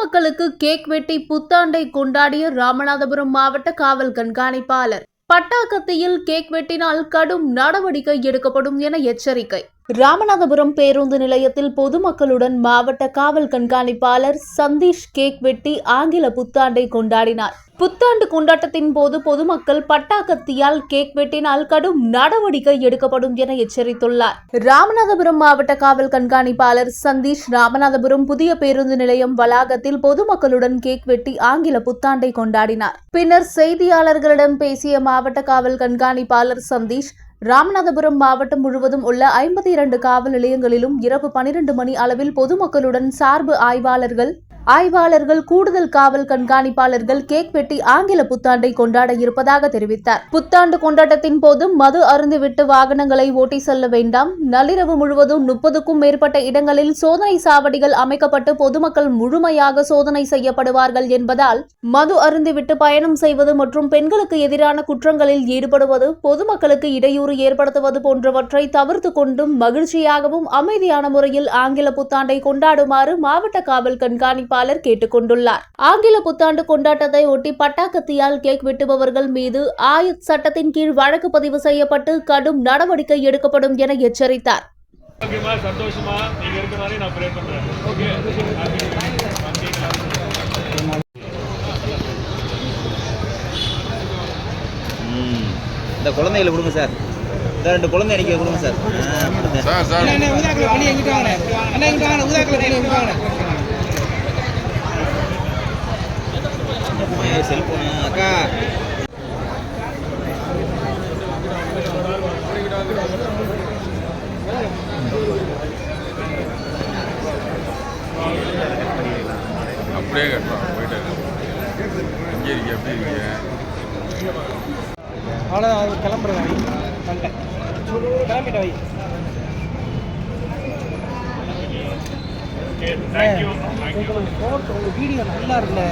பொதுமக்களுக்கு கேக் வெட்டி புத்தாண்டை கொண்டாடிய ராமநாதபுரம் மாவட்ட காவல் கண்காணிப்பாளர். பட்டாக்கத்தியில் கேக் வெட்டினால் கடும் நடவடிக்கை எடுக்கப்படும் என எச்சரிக்கை. ராமநாதபுரம் பேருந்து நிலையத்தில் பொதுமக்களுடன் மாவட்ட காவல் கண்காணிப்பாளர் சந்தீஷ் கேக் வெட்டி ஆங்கில புத்தாண்டை கொண்டாடினார். புத்தாண்டு கொண்டாட்டத்தின் போது பொதுமக்கள் பட்டாக்கத்தியால் கேக் வெட்டினால் கடும் நடவடிக்கை எடுக்கப்படும் என எச்சரித்துள்ளார். ராமநாதபுரம் மாவட்ட காவல் கண்காணிப்பாளர் சந்தீஷ் ராமநாதபுரம் புதிய பேருந்து நிலையம் வளாகத்தில் பொதுமக்களுடன் கேக் வெட்டி ஆங்கில புத்தாண்டை கொண்டாடினார். பின்னர் செய்தியாளர்களிடம் பேசிய மாவட்ட காவல் கண்காணிப்பாளர் சந்தீஷ் ராமநாதபுரம் மாவட்டம் முழுவதும் உள்ள ஐம்பத்தி இரண்டு காவல் நிலையங்களிலும் இரவு பனிரெண்டு மணி அளவில் பொதுமக்களுடன் சார்பு ஆய்வாளர்கள் ஆய்வாளர்கள் கூடுதல் காவல் கண்காணிப்பாளர்கள் கேக் வெட்டி ஆங்கில புத்தாண்டை கொண்டாட இருப்பதாக தெரிவித்தார். புத்தாண்டு கொண்டாட்டத்தின் போது மது அருந்துவிட்டு வாகனங்களை ஓட்டி செல்ல வேண்டாம். நள்ளிரவு முழுவதும் முப்பதுக்கும் மேற்பட்ட இடங்களில் சோதனை சாவடிகள் அமைக்கப்பட்டு பொதுமக்கள் முழுமையாக சோதனை செய்யப்படுவார்கள் என்பதால் மது அருந்துவிட்டு பயணம் செய்வது மற்றும் பெண்களுக்கு எதிரான குற்றங்களில் ஈடுபடுவது பொதுமக்களுக்கு இடையூறு ஏற்படுத்துவது போன்றவற்றை தவிர்த்து கொண்டும் மகிழ்ச்சியாகவும் அமைதியான முறையில் ஆங்கில புத்தாண்டை கொண்டாடுமாறு மாவட்ட காவல் கண்காணிப்பாளர் கேட்டுக்கொண்டுள்ளார். ஆங்கில புத்தாண்டு கொண்டாட்டத்தை ஒட்டி பட்டாக்கத்தியால் கேக் வெட்டுபவர்கள் மீது ஆயுத் சட்டத்தின் கீழ் வழக்கு பதிவு செய்யப்பட்டு கடும் நடவடிக்கை எடுக்கப்படும் என எச்சரித்தார். இந்த குழந்தைகளை கொடுங்க சார். இந்த ரெண்டு குழந்தை அடிக்க கொடுங்க சார். Sir sir. ஊதாக்குல பண்ணி எங்கிட்ட வாங்க? அண்ணா எங்கிட்ட வாங்க பண்ணி எங்கிட்ட வாங்க? செல்போனு அக்கா அப்படியே கட்டுறான் போயிட்டாரு இங்கே இருக்கீங்க எப்படி இருக்கீங்க அவ்வளோதான் அது கிளம்புறேன் வை வந்துட்டேன் கிளம்பிட்ட வை உங்களுக்கு போட்டோ வீடியோ நல்லா இருக்குல்ல